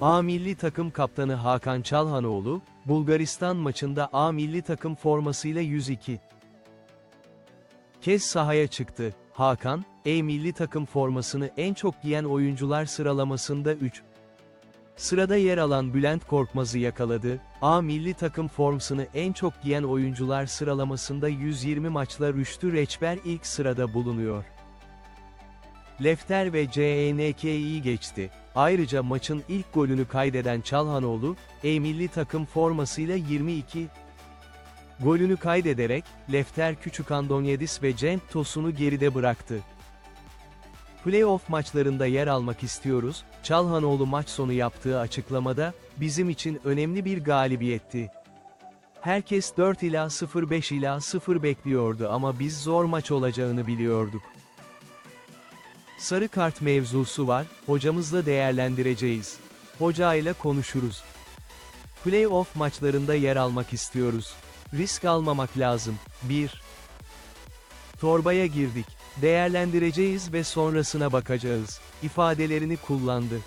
A milli takım kaptanı Hakan Çalhanoğlu, Bulgaristan maçında A milli takım formasıyla 102 kez sahaya çıktı. Hakan, E milli takım formasını en çok giyen oyuncular sıralamasında 3 Sırada yer alan Bülent Korkmaz'ı yakaladı. A milli takım formasını en çok giyen oyuncular sıralamasında 120 maçla Rüştü Reçber ilk sırada bulunuyor. Lefter ve E CNK'yi geçti. Ayrıca maçın ilk golünü kaydeden Çalhanoğlu, E milli takım formasıyla 22 golünü kaydederek, Lefter Küçükandonyadis ve Cenk Tosun'u geride bıraktı. Playoff maçlarında yer almak istiyoruz, Çalhanoğlu maç sonu yaptığı açıklamada, bizim için önemli bir galibiyetti. Herkes 4 ila 0-5 ila 0 bekliyordu ama biz zor maç olacağını biliyorduk. Sarı kart mevzusu var, hocamızla değerlendireceğiz. Hoca ile konuşuruz. Playoff maçlarında yer almak istiyoruz. Risk almamak lazım. 1. Torbaya girdik. Değerlendireceğiz ve sonrasına bakacağız. ifadelerini kullandı.